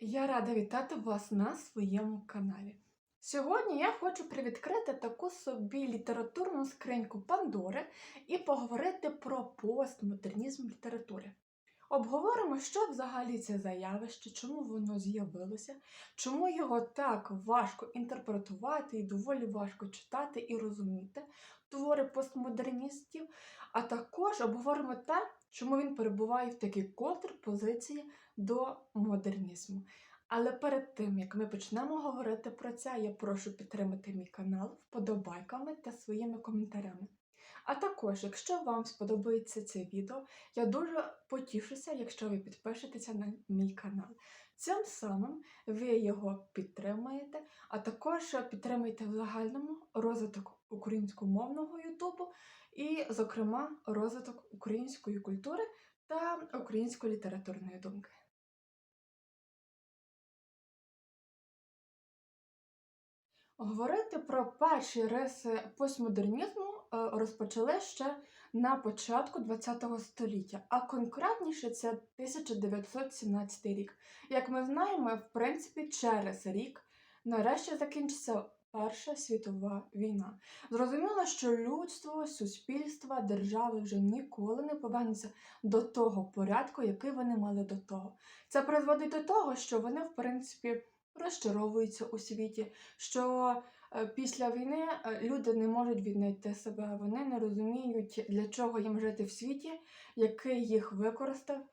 Я рада вітати вас на своєму каналі. Сьогодні я хочу привідкрити таку собі літературну скриньку Пандори і поговорити про постмодернізм в літературі. Обговоримо, що взагалі це за явище, чому воно з'явилося, чому його так важко інтерпретувати і доволі важко читати і розуміти твори постмодерністів, а також обговоримо те, чому він перебуває в такій контрпозиції до модернізму. Але перед тим, як ми почнемо говорити про це, я прошу підтримати мій канал вподобайками та своїми коментарями. А також, якщо вам сподобається це відео, я дуже потішуся, якщо ви підпишетеся на мій канал. Цим самим ви його підтримаєте, а також підтримуєте в загальному розвиток українськомовного Ютубу і, зокрема, розвиток української культури та української літературної думки. Говорити про перші риси постмодернізму е, розпочали ще на початку ХХ століття, а конкретніше це 1917 рік. Як ми знаємо, в принципі, через рік нарешті закінчиться Перша світова війна. Зрозуміло, що людство, суспільство, держави вже ніколи не повернуться до того порядку, який вони мали до того. Це призводить до того, що вони, в принципі, розчаровуються у світі, що е, після війни е, люди не можуть віднайти себе, вони не розуміють, для чого їм жити в світі, який їх використав,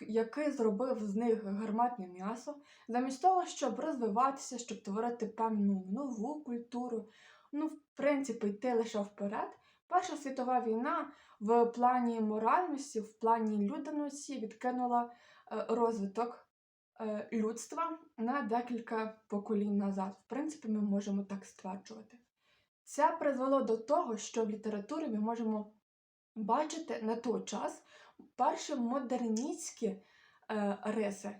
який зробив з них гарматне м'ясо, замість того, щоб розвиватися, щоб творити певну нову культуру, ну, в принципі, йти лише вперед. Перша світова війна в плані моральності, в плані людяності відкинула е, розвиток е, людства на декілька поколінь назад. В принципі, ми можемо так стверджувати. Це призвело до того, що в літературі ми можемо бачити на той час перші модерністські е, риси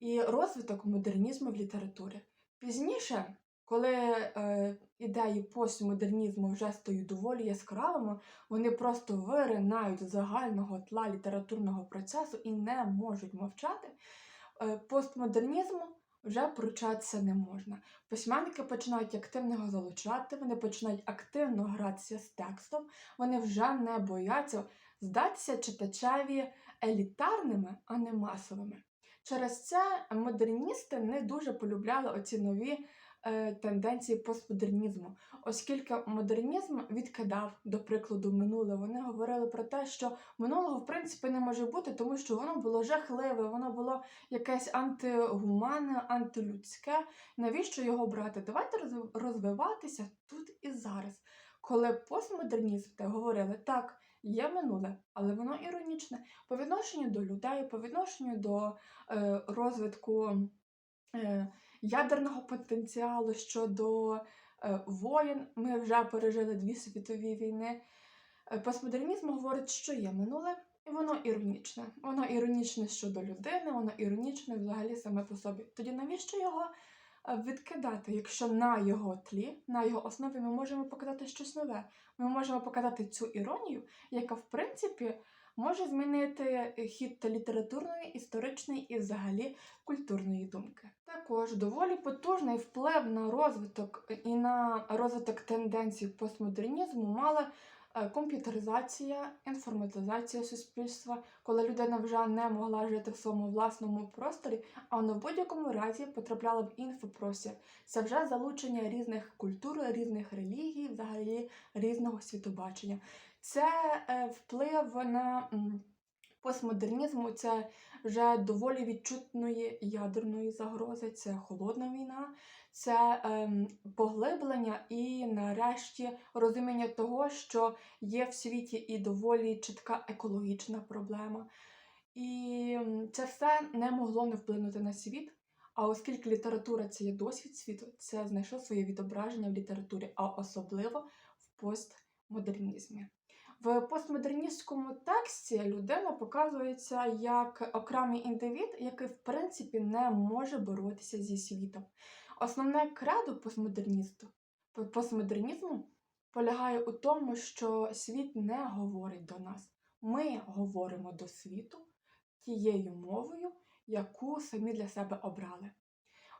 і розвиток модернізму в літературі. Пізніше, коли е, ідеї постмодернізму вже стають доволі яскравими, вони просто виринають з загального тла літературного процесу і не можуть мовчати. Е, постмодернізму вже пручатися не можна. Письменники починають активно його залучати, вони починають активно гратися з текстом, вони вже не бояться здатися читачеві елітарними, а не масовими. Через це модерністи не дуже полюбляли оці нові тенденції постмодернізму, оскільки модернізм відкидав, до прикладу, минуле. Вони говорили про те, що минулого в принципі не може бути, тому що воно було жахливе, воно було якесь антигуманне, антилюдське. Навіщо його брати? Давайте розвиватися тут і зараз. Коли постмодерністи говорили так. Є минуле, але воно іронічне по відношенню до людей, по відношенню до е, розвитку е, ядерного потенціалу щодо е, воєн. Ми вже пережили дві світові війни. Е, Постмодернізм говорить, що є минуле, і воно іронічне. Воно іронічне щодо людини, воно іронічне взагалі саме по собі. Тоді навіщо його е, відкидати, якщо на його тлі, на його основі ми можемо показати щось нове? Ми можемо показати цю іронію, яка в принципі може змінити хід літературної, історичної і взагалі культурної думки. Також доволі потужний вплив на розвиток і на розвиток тенденцій постмодернізму мала е, комп'ютеризація, інформатизація суспільства, коли людина вже не могла жити в своєму власному просторі, а вона в будь-якому разі потрапляла в інфопростір. Це вже залучення різних культур, різних релігій, взагалі різного світобачення. Це е, вплив на постмодернізму, це вже доволі відчутної ядерної загрози, це холодна війна, це ем, поглиблення і, нарешті, розуміння того, що є в світі і доволі чітка екологічна проблема. І це все не могло не вплинути на світ. А оскільки література це є досвід світу, це знайшло своє відображення в літературі, а особливо в постмодернізмі. В постмодерністському тексті людина показується як окремий індивід, який в принципі не може боротися зі світом. Основне кредо постмодерністу, постмодернізму полягає у тому, що світ не говорить до нас. Ми говоримо до світу тією мовою, яку самі для себе обрали.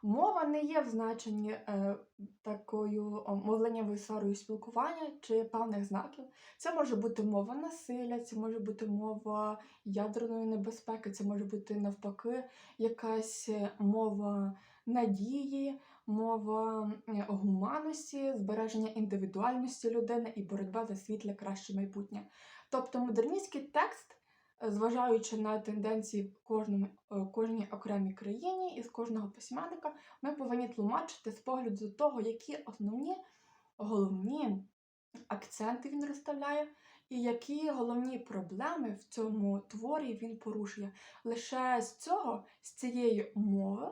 Мова не є в значенні е, такою мовленнєвою сферою спілкування чи певних знаків. Це може бути мова насилля, це може бути мова ядерної небезпеки, це може бути навпаки якась е, мова надії, мова гуманності, збереження індивідуальності людини і боротьба за світле краще майбутнє. Тобто модерністський текст, зважаючи на тенденції в кожному, е, кожній окремій країні і з кожного письменника, ми повинні тлумачити з погляду того, які основні головні акценти він розставляє, і які головні проблеми в цьому творі він порушує. Лише з цього, з цієї мови,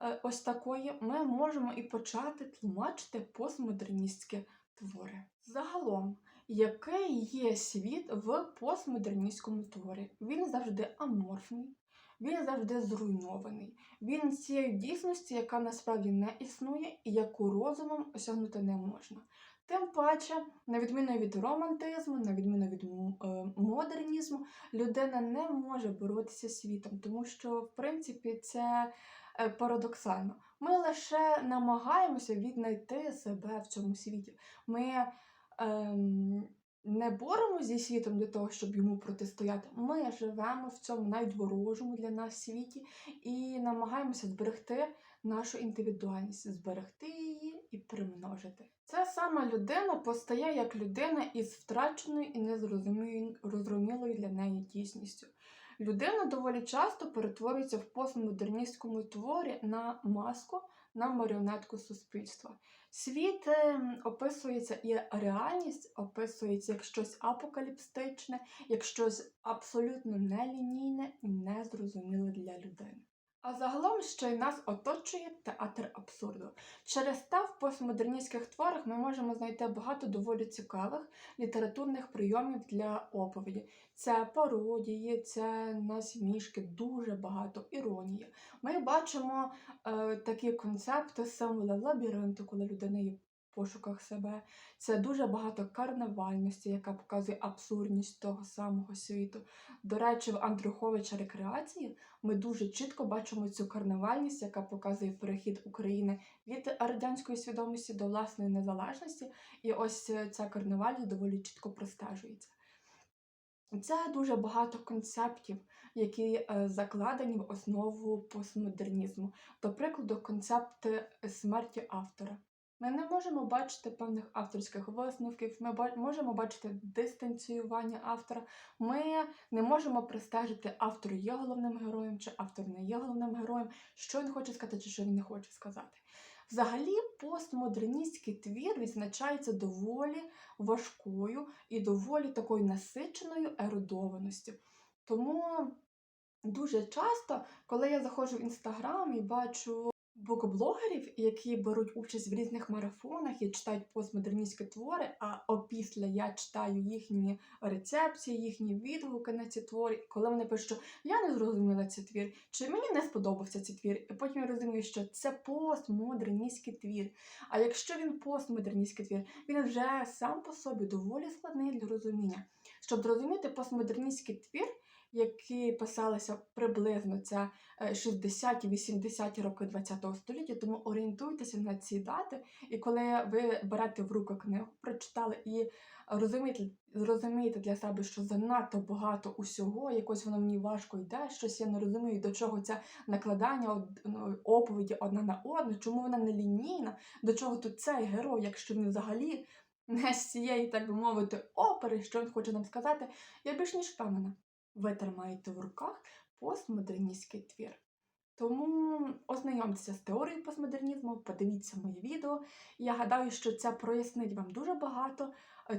е, ось такої, ми можемо і почати тлумачити постмодерністські твори. Загалом, який є світ в постмодерністському творі? Він завжди аморфний, він завжди зруйнований. Він цієї дійсності, яка насправді не існує і яку розумом осягнути не можна. Тим паче, на відміну від романтизму, на відміну від е, модернізму, людина не може боротися з світом, тому що, в принципі, це е, парадоксально. Ми лише намагаємося віднайти себе в цьому світі. Ми ем, не боремося зі світом для того, щоб йому протистояти. Ми живемо в цьому навіть ворожому для нас світі і намагаємося зберегти нашу індивідуальність, зберегти її і примножити. Ця сама людина постає як людина із втраченою і незрозумілою для неї дійсністю. Людина доволі часто перетворюється в постмодерністському творі на маску, на маріонетку суспільства. Світ ем, описується і реальність описується як щось апокаліпстичне, як щось абсолютно нелінійне і незрозуміле для людини. А загалом ще й нас оточує театр абсурду. Через те в постмодерністських творах ми можемо знайти багато доволі цікавих літературних прийомів для оповіді. Це пародії, це насмішки, дуже багато іронії. Ми бачимо е, такі концепти, символи лабіринту, коли людина є пошуках себе. Це дуже багато карнавальності, яка показує абсурдність того самого світу. До речі, в Андруховича рекреації ми дуже чітко бачимо цю карнавальність, яка показує перехід України від радянської свідомості до власної незалежності. І ось е, ця карнавальність доволі чітко простежується. Це дуже багато концептів, які е, закладені в основу постмодернізму. До прикладу, концепт е, смерті автора. Ми не можемо бачити певних авторських висновків, ми можемо бачити дистанціювання автора. Ми не можемо простежити, автор є головним героєм, чи автор не є головним героєм, що він хоче сказати, чи що він не хоче сказати. Взагалі, постмодерністський твір відзначається доволі важкою і доволі такою насиченою ерудованістю. Тому дуже часто, коли я заходжу в інстаграм і бачу букблогерів, які беруть участь в різних марафонах і читають постмодерністські твори, а опісля я читаю їхні рецепції, їхні відгуки на ці твори, коли вони пишуть, що я не зрозуміла цей твір, чи мені не сподобався цей твір, і потім я розумію, що це постмодерністський твір. А якщо він постмодерністський твір, він вже сам по собі доволі складний для розуміння. Щоб зрозуміти постмодерністський твір, які писалися приблизно це 60-80 роки ХХ століття, тому орієнтуйтеся на ці дати, і коли ви берете в руку книгу, прочитали і розумієте, зрозумієте для себе, що занадто багато усього, якось воно мені важко йде, щось я не розумію, до чого це накладання ну, оповіді одна на одну, чому вона не лінійна, до чого тут цей герой, якщо він взагалі не з цієї, так би мовити, опери, що він хоче нам сказати, я більш ніж впевнена, ви тримаєте в руках постмодерністський твір. Тому ознайомтеся з теорією постмодернізму, подивіться моє відео. Я гадаю, що це прояснить вам дуже багато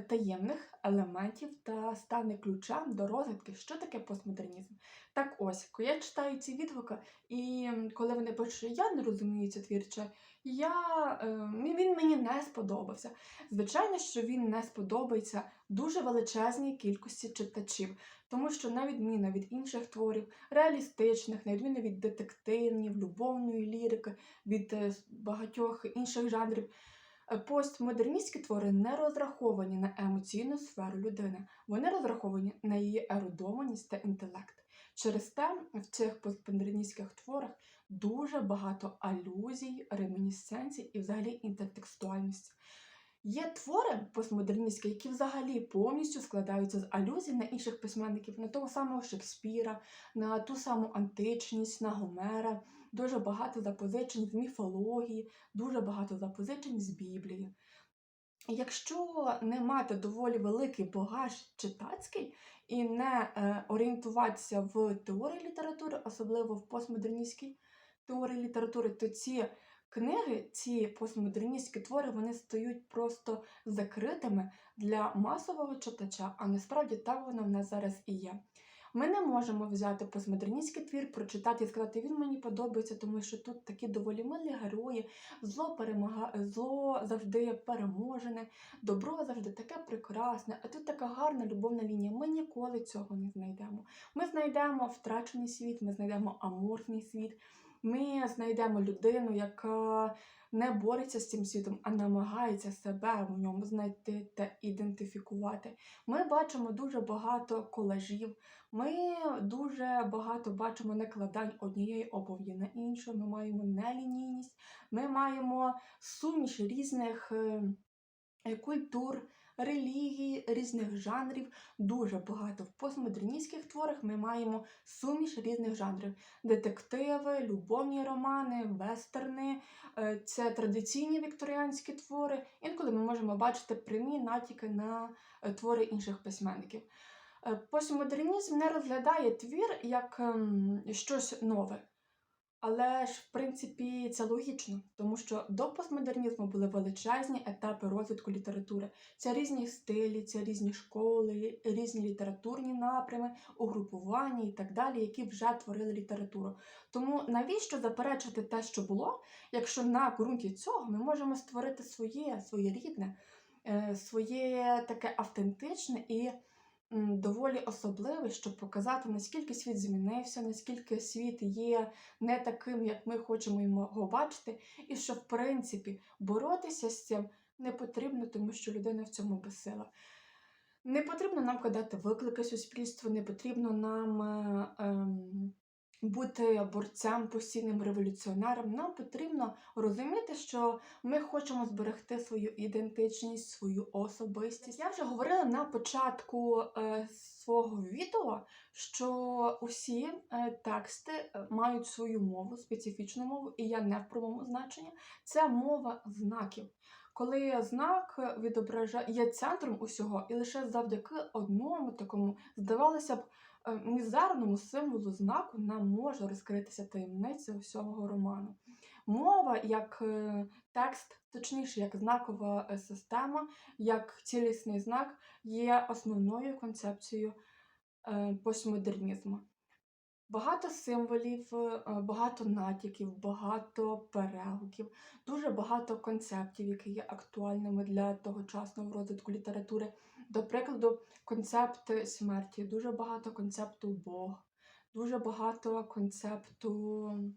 таємних елементів та стане ключем до розвитки, що таке постмодернізм. Так ось, коли я читаю ці відгуки, і коли вони пишуть, що я не розумію цей твір, чи я, е, він мені не сподобався. Звичайно, що він не сподобається дуже величезній кількості читачів, тому що на відміну від інших творів, реалістичних, на відміну від детективів, любовної лірики, від е, багатьох інших жанрів. Постмодерністські твори не розраховані на емоційну сферу людини, вони розраховані на її ерудованість та інтелект. Через те в цих постмодерністських творах дуже багато алюзій, ремінісценцій і взагалі інтертекстуальності. Є твори постмодерністські, які взагалі повністю складаються з алюзій на інших письменників, на того самого Шекспіра, на ту саму античність, на Гомера. Дуже багато запозичень з міфології, дуже багато запозичень з Біблії. Якщо не мати доволі великий багаж читацький і не е, орієнтуватися в теорії літератури, особливо в постмодерністській теорії літератури, то ці книги, ці постмодерністські твори, вони стають просто закритими для масового читача, а насправді так воно в нас зараз і є. Ми не можемо взяти постмодерністський твір, прочитати і сказати, він мені подобається, тому що тут такі доволі милі герої, зло перемага... зло завжди переможене, добро завжди таке прекрасне, а тут така гарна любовна лінія. Ми ніколи цього не знайдемо. Ми знайдемо втрачений світ, ми знайдемо аморфний світ, ми знайдемо людину, яка не бореться з цим світом, а намагається себе в ньому знайти та ідентифікувати. Ми бачимо дуже багато колажів, ми дуже багато бачимо накладань однієї обов'ї на іншу, ми маємо нелінійність, ми маємо суміш різних е, культур, релігій, різних жанрів. Дуже багато в постмодерністських творах ми маємо суміш різних жанрів: детективи, любовні романи, вестерни, е, це традиційні вікторіанські твори. Інколи ми можемо бачити прямі натяки на е, твори інших письменників. Е, Постмодернізм не розглядає твір як ем, щось нове. Але ж, в принципі, це логічно, тому що до постмодернізму були величезні етапи розвитку літератури. Це різні стилі, це різні школи, різні літературні напрями, угрупування і так далі, які вже творили літературу. Тому навіщо заперечити те, що було, якщо на ґрунті цього ми можемо створити своє, своє рідне, е, своє таке автентичне і доволі особливий, щоб показати, наскільки світ змінився, наскільки світ є не таким, як ми хочемо його бачити, і що, в принципі, боротися з цим не потрібно, тому що людина в цьому безсила. Не потрібно нам кидати виклики суспільству, не потрібно нам е, ем, бути борцем, постійним революціонером. Нам потрібно розуміти, що ми хочемо зберегти свою ідентичність, свою особистість. Я вже говорила на початку е, свого відео, що усі е, тексти е, мають свою мову, специфічну мову, і я не в прямому значенні. Це мова знаків. Коли знак відображає є центром усього, і лише завдяки одному такому, здавалося б, мізерному символу знаку нам може розкритися таємниця усього роману. Мова як е, текст, точніше, як знакова е, система, як цілісний знак, є основною концепцією е, постмодернізму. Багато символів, е, багато натяків, багато перегуків, дуже багато концептів, які є актуальними для тогочасного розвитку літератури. До прикладу, концепт смерті, дуже багато концепту Бог, дуже багато концепту,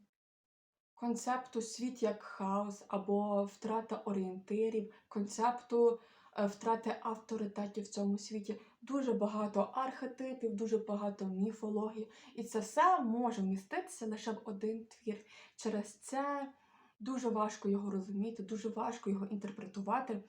концепту світ як хаос або втрата орієнтирів, концепту е, втрати авторитетів в цьому світі. Дуже багато архетипів, дуже багато міфології. І це все може вміститися лише в один твір. Через це дуже важко його розуміти, дуже важко його інтерпретувати.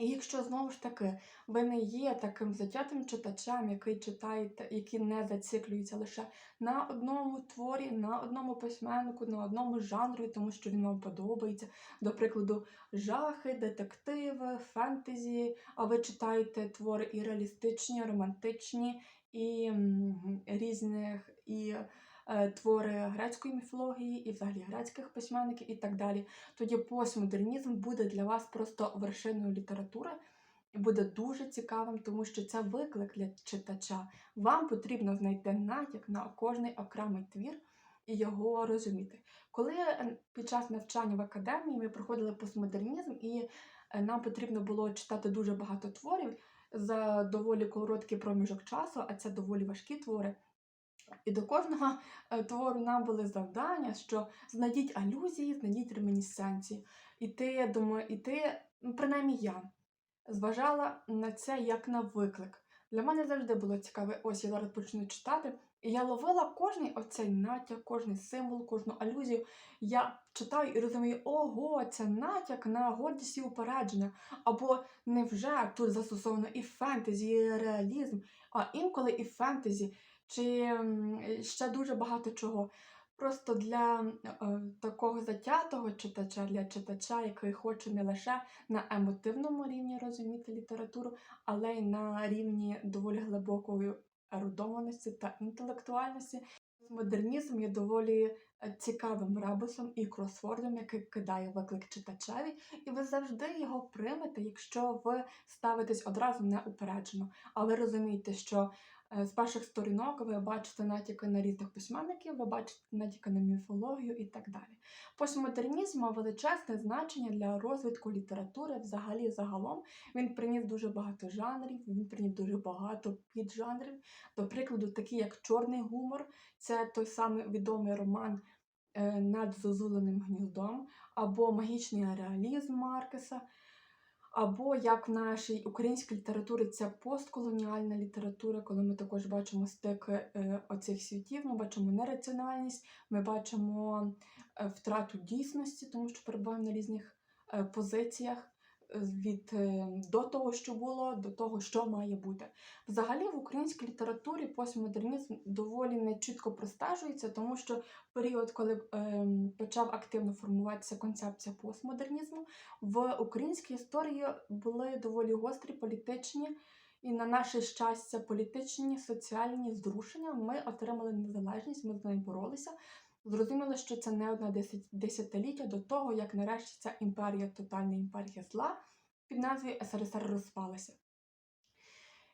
І якщо знову ж таки ви не є таким затятим читачем, який читаєте, який не зациклюється лише на одному творі, на одному письменнику, на одному жанрі, тому що він вам подобається, до прикладу, жахи, детективи, фентезі, а ви читаєте твори і реалістичні, романтичні, і різних і твори грецької міфології, і взагалі грецьких письменників, і так далі. Тоді постмодернізм буде для вас просто вершиною літератури. І буде дуже цікавим, тому що це виклик для читача. Вам потрібно знайти натяк на кожний окремий твір і його розуміти. Коли е, під час навчання в академії ми проходили постмодернізм, і е, нам потрібно було читати дуже багато творів за доволі короткий проміжок часу, а це доволі важкі твори. І до кожного е, твору нам були завдання, що знайдіть алюзії, знайдіть ремінісценції. І ти, думаю, і ти, ну, принаймні я, зважала на це як на виклик. Для мене завжди було цікаво, ось я зараз почну читати, І я ловила кожний оцей натяк, кожний символ, кожну алюзію. Я читаю і розумію, ого, це натяк на гордість і упередження. Або невже тут застосовано і фентезі, і реалізм, а інколи і фентезі, чи ще дуже багато чого. Просто для е, такого затятого читача, для читача, який хоче не лише на емотивному рівні розуміти літературу, але й на рівні доволі глибокої ерудованості та інтелектуальності. Модернізм є доволі е, цікавим ребусом і кросвордом, який кидає виклик читачеві, і ви завжди його приймете, якщо ви ставитесь одразу неупереджено. А ви розумієте, що з перших сторінок ви бачите натяки на різних письменників, ви бачите натяки на міфологію і так далі. Постмодернізм мав величезне значення для розвитку літератури взагалі загалом. Він приніс дуже багато жанрів, він приніс дуже багато піджанрів. До прикладу, такі як чорний гумор, це той самий відомий роман е, над зозуленим гніздом, або магічний реалізм Маркеса, або як в нашій українській літературі це постколоніальна література, коли ми також бачимо стик е, оцих світів, ми бачимо нераціональність, ми бачимо е, втрату дійсності, тому що перебуваємо на різних е, позиціях від е, до того, що було, до того, що має бути. Взагалі в українській літературі постмодернізм доволі нечітко простежується, тому що період, коли ем, почав активно формуватися концепція постмодернізму, в українській історії були доволі гострі політичні і на наше щастя політичні соціальні зрушення. Ми отримали незалежність, ми з нею боролися. Зрозуміло, що це не одне десятиліття до того, як нарешті ця імперія, тотальна імперія зла під назвою СРСР розпалася.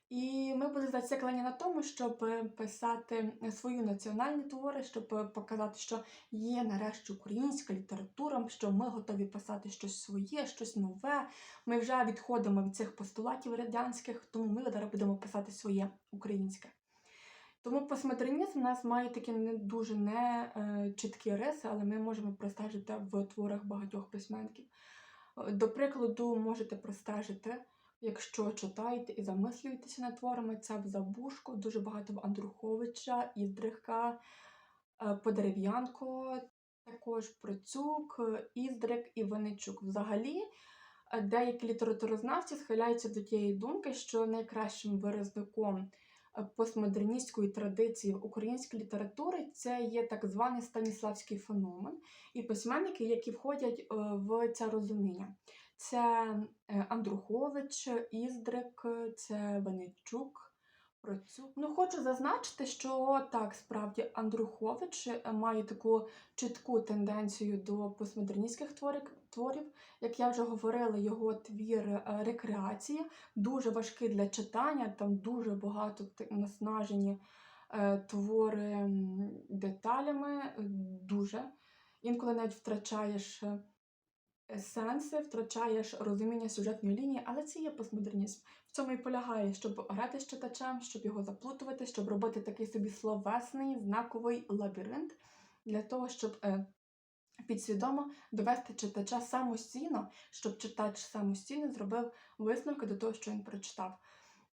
І ми були зациклені на тому, щоб е, писати свої національні твори, щоб е, показати, що є нарешті українська література, що ми готові писати щось своє, щось нове. Ми вже відходимо від цих постулатів радянських, тому ми зараз будемо писати своє українське. Тому постмодернізм у нас має такі не дуже не е, чіткі риси, але ми можемо простежити в творах багатьох письменників. Е, До прикладу, можете простежити, якщо читаєте і замислюєтеся над творами, це в Забушко, дуже багато в Андруховича, Іздрика, е, Подерев'янко, також Процюк, Іздрик і Винничук. Взагалі, е, деякі літературознавці схиляються до тієї думки, що найкращим виразником постмодерністської традиції в українській літературі це є так званий станіславський феномен і письменники, які входять е, в це розуміння. Це е, Андрухович, Іздрик, це Венечук. Ну, хочу зазначити, що так, справді Андрухович е, має таку чітку тенденцію до постмодерністських творик- творів. Як я вже говорила, його твір е, рекреації дуже важкий для читання, там дуже багато наснажені е, твори деталями, е, дуже. Інколи навіть втрачаєш сенси, втрачаєш розуміння сюжетної лінії, але це є постмодернізм. В цьому і полягає, щоб грати з читачем, щоб його заплутувати, щоб робити такий собі словесний знаковий лабіринт для того, щоб підсвідомо довести читача самостійно, щоб читач самостійно зробив висновки до того, що він прочитав.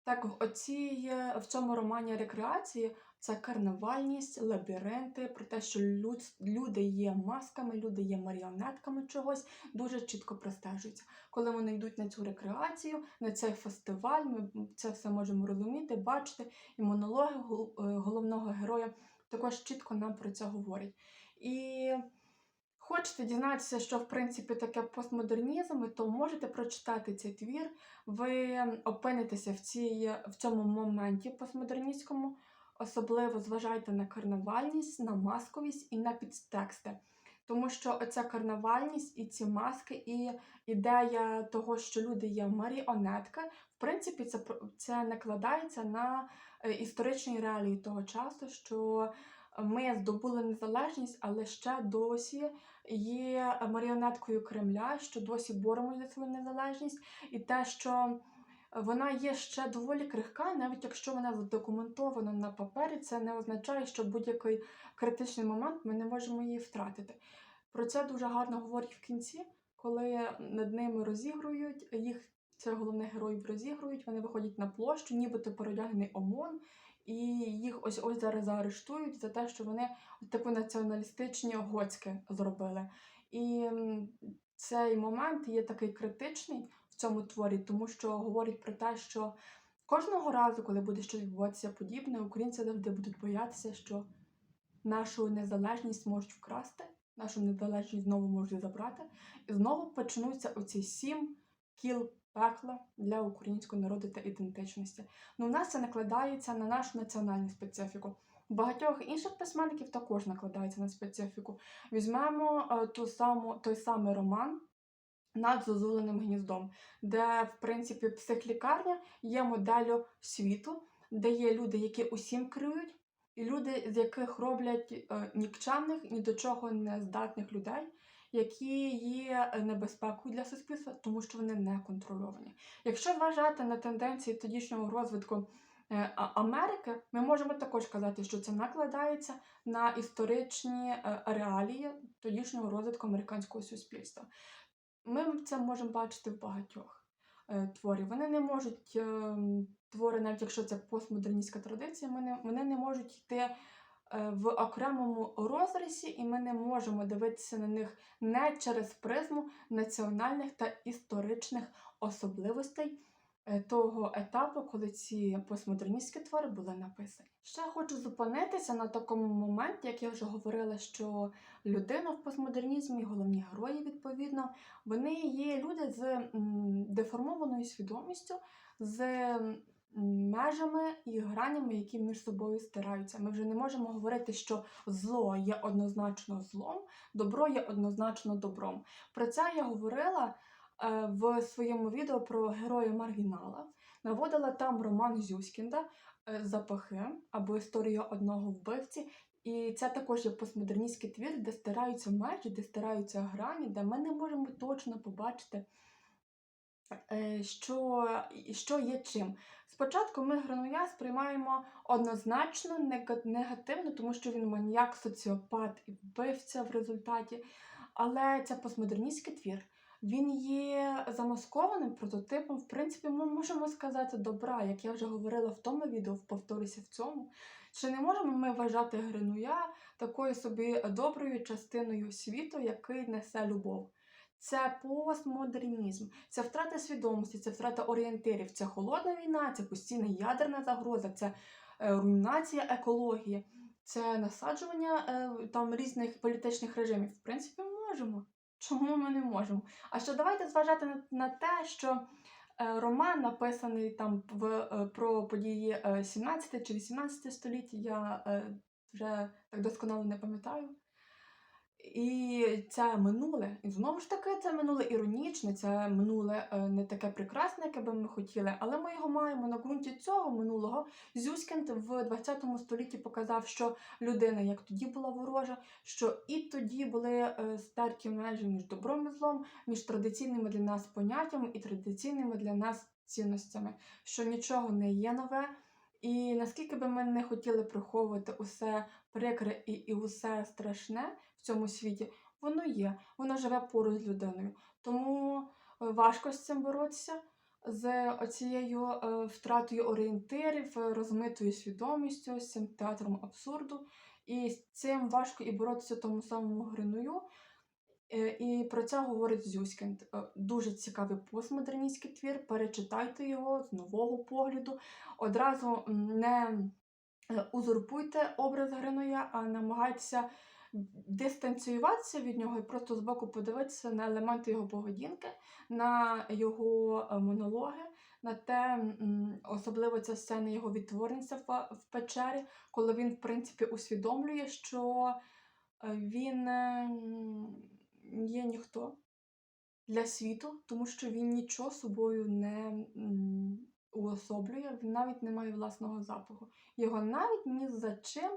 Так, в, оцій, е, в цьому романі рекреації це карнавальність, лабіринти, про те, що люд, люди є масками, люди є маріонетками чогось, дуже чітко простежується. Коли вони йдуть на цю рекреацію, на цей фестиваль, ми це все можемо розуміти, бачити, і монологи е, головного героя також чітко нам про це говорять. І хочете дізнатися, що в принципі таке постмодернізм, то можете прочитати цей твір. Ви опинитеся в, цій, в цьому моменті постмодерністському, особливо зважайте на карнавальність, на масковість і на підтексти. Тому що оця карнавальність і ці маски, і ідея того, що люди є маріонетки, в принципі, це, це накладається на е, історичні реалії того часу, що ми здобули незалежність, але ще досі є маріонеткою Кремля, що досі боремося за свою незалежність, і те, що вона є ще доволі крихка, навіть якщо вона задокументована на папері, це не означає, що будь-який критичний момент ми не можемо її втратити. Про це дуже гарно говорять в кінці, коли над ними розігрують їх. Це головних героїв розігрують, вони виходять на площу, нібито переодягнений ОМОН, і їх ось ось зараз заарештують за те, що вони таку націоналістичні гоцьки зробили. І цей момент є такий критичний в цьому творі, тому що говорить про те, що кожного разу, коли буде щось відбуватися подібне, українці завжди будуть боятися, що нашу незалежність можуть вкрасти, нашу незалежність знову можуть забрати, і знову почнуться оці сім кіл пекла для українського народу та ідентичності. Ну, у нас це накладається на нашу національну специфіку. Багатьох інших письменників також накладається на специфіку. Візьмемо е, ту саму, той самий роман над зозуленим гніздом, де, в принципі, психлікарня є моделлю світу, де є люди, які усім керують, і люди, з яких роблять е, нікчемних, ні до чого не здатних людей, які є небезпекою для суспільства, тому що вони не контрольовані. Якщо вважати на тенденції тодішнього розвитку е, Америки, ми можемо також казати, що це накладається на історичні е, реалії тодішнього розвитку американського суспільства. Ми це можемо бачити в багатьох е, творів. Вони не можуть, е, твори, навіть якщо це постмодерністська традиція, вони, не- можуть йти в окремому розрізі, і ми не можемо дивитися на них не через призму національних та історичних особливостей е, того етапу, коли ці постмодерністські твори були написані. Ще хочу зупинитися на такому моменті, як я вже говорила, що людина в постмодернізмі, головні герої, відповідно, вони є люди з деформованою свідомістю, з межами і гранями, які між собою стираються. Ми вже не можемо говорити, що зло є однозначно злом, добро є однозначно добром. Про це я говорила е, в своєму відео про героя Маргінала. Наводила там роман Зюськінда е, Запахи або Історія одного вбивці. І це також є постмодерністський твір, де стираються межі, де стираються грані, де ми не можемо точно побачити, що, що є чим. Спочатку ми Грануя сприймаємо однозначно нега- негативно, тому що він маніяк, соціопат і вбивця в результаті. Але це постмодерністський твір. Він є замаскованим прототипом, в принципі, ми можемо сказати добра, як я вже говорила в тому відео, повторюся в цьому. Чи не можемо ми вважати Гринуя такою собі доброю частиною світу, який несе любов? Це постмодернізм, це втрата свідомості, це втрата орієнтирів, це холодна війна, це постійна ядерна загроза, це е, руйнація екології, це насаджування е, там різних політичних режимів. В принципі, можемо. Чому ми не можемо? А ще давайте зважати на, те, що е, роман написаний там в, про події е, 17 чи 18 століття, я вже так досконало не пам'ятаю. І це минуле, і знову ж таки, це минуле іронічне, це минуле е, не таке прекрасне, яке би ми хотіли, але ми його маємо на ґрунті цього минулого. Зюскінд в 20 столітті показав, що людина як тоді була ворожа, що і тоді були е, стерті межі між добром і злом, між традиційними для нас поняттями і традиційними для нас цінностями, що нічого не є нове. І наскільки би ми не хотіли приховувати усе прикре і, і усе страшне цьому світі, воно є, воно живе поруч з людиною. Тому е, важко з цим боротися, з оцією е, втратою орієнтирів, е, розмитою свідомістю, з цим театром абсурду. І з цим важко і боротися тому самому Гриною. Е, І про це говорить Зюськінд. Е, Дуже цікавий постмодерністський твір. Перечитайте його з нового погляду. Одразу не узурпуйте образ Гриноя, а намагайтеся дистанціюватися від нього і просто збоку подивитися на елементи його поведінки, на його е, монологи, на те, особливо ця сцена його відтворниця в, печері, коли він, в принципі, усвідомлює, що е, він е, є ніхто для світу, тому що він нічого собою не уособлює, він навіть не має власного запаху. Його навіть ні за чим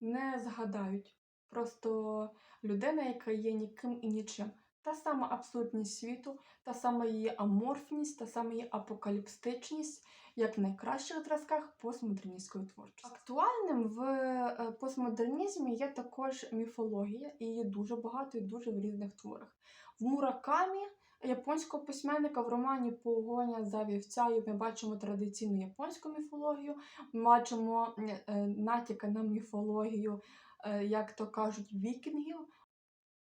не згадають. Просто людина, яка є ніким і нічим. та сама абсурдність світу, та сама її аморфність, та сама її апокаліпстичність, як в найкращих зразках постмодерністської творчості. Актуальним в е, постмодернізмі є також міфологія, і її дуже багато і дуже в різних творах. В Муракамі, японського письменника, в романі Погоня за вівцяю ми бачимо традиційну японську міфологію, ми бачимо е, натяки на міфологію, е, як то кажуть, вікінгів.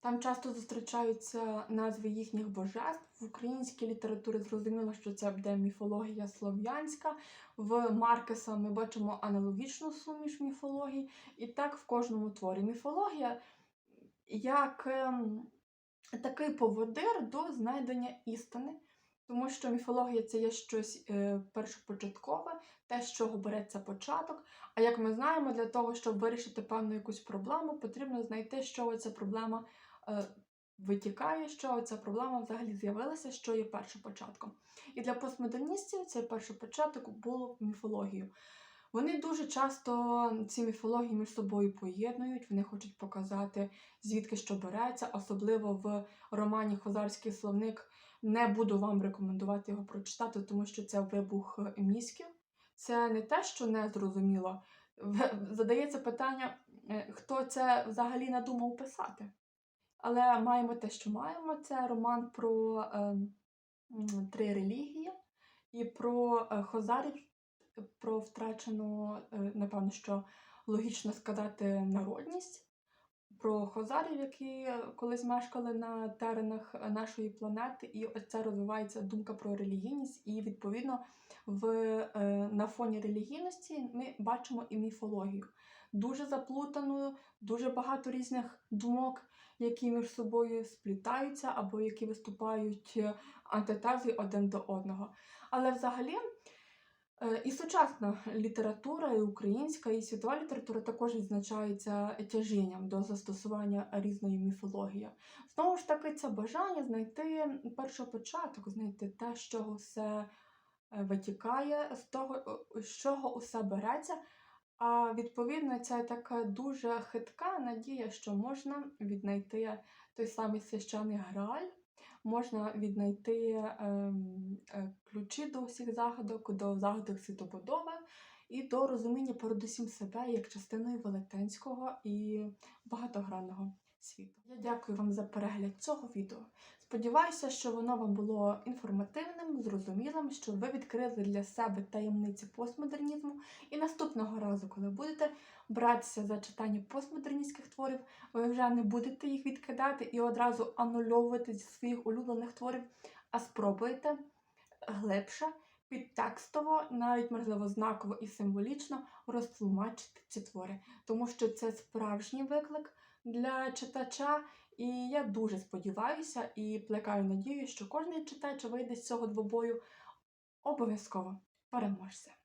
Там часто зустрічаються назви їхніх божеств. В українській літературі зрозуміло, що це буде міфологія слов'янська. В Маркеса ми бачимо аналогічну суміш міфологій. І так в кожному творі. Міфологія як ем, такий поводир до знайдення істини. Тому що міфологія це є щось е, першопочаткове, те, з чого береться початок. А як ми знаємо, для того, щоб вирішити певну якусь проблему, потрібно знайти, чого ця проблема е, витікає, чого ця проблема взагалі з'явилася, що є першопочатком. І для постмодерністів цей першопочаток було міфологією. Вони дуже часто ці міфології між собою поєднують, вони хочуть показати, звідки що береться, особливо в романі Хозарський словник. Не буду вам рекомендувати його прочитати, тому що це вибух мізків. Це не те, що не зрозуміло. Задається питання, е, хто це взагалі надумав писати. Але маємо те, що маємо. Це роман про е, три релігії і про е, хозарів, про втрачену, е, напевно, що логічно сказати, народність. Про хозарів, які е, колись мешкали на теренах е, нашої планети, і оце розвивається думка про релігійність, і відповідно в, е, на фоні релігійності ми бачимо і міфологію. Дуже заплутану, дуже багато різних думок, які між собою сплітаються або які виступають антитезою один до одного. Але взагалі і сучасна література, і українська, і світова література також відзначається тяжінням до застосування різної міфології. Знову ж таки, це бажання знайти першопочаток, знайти те, з чого все е, витікає, з того, е, з чого усе береться. А відповідно, це така дуже хитка надія, що можна віднайти той самий священий грааль, можна віднайти ем, е, ключі до всіх загадок, до загадок світобудови і до розуміння передусім себе як частиною велетенського і багатогранного світу. Я дякую вам за перегляд цього відео. Сподіваюся, що воно вам було інформативним, зрозумілим, що ви відкрили для себе таємниці постмодернізму. І наступного разу, коли будете братися за читання постмодерністських творів, ви вже не будете їх відкидати і одразу анульовувати зі своїх улюблених творів, а спробуєте глибше, підтекстово, навіть можливо знаково і символічно розтлумачити ці твори, тому що це справжній виклик для читача. І я дуже сподіваюся і плекаю надію, що кожен читач вийде з цього двобою обов'язково переможцем.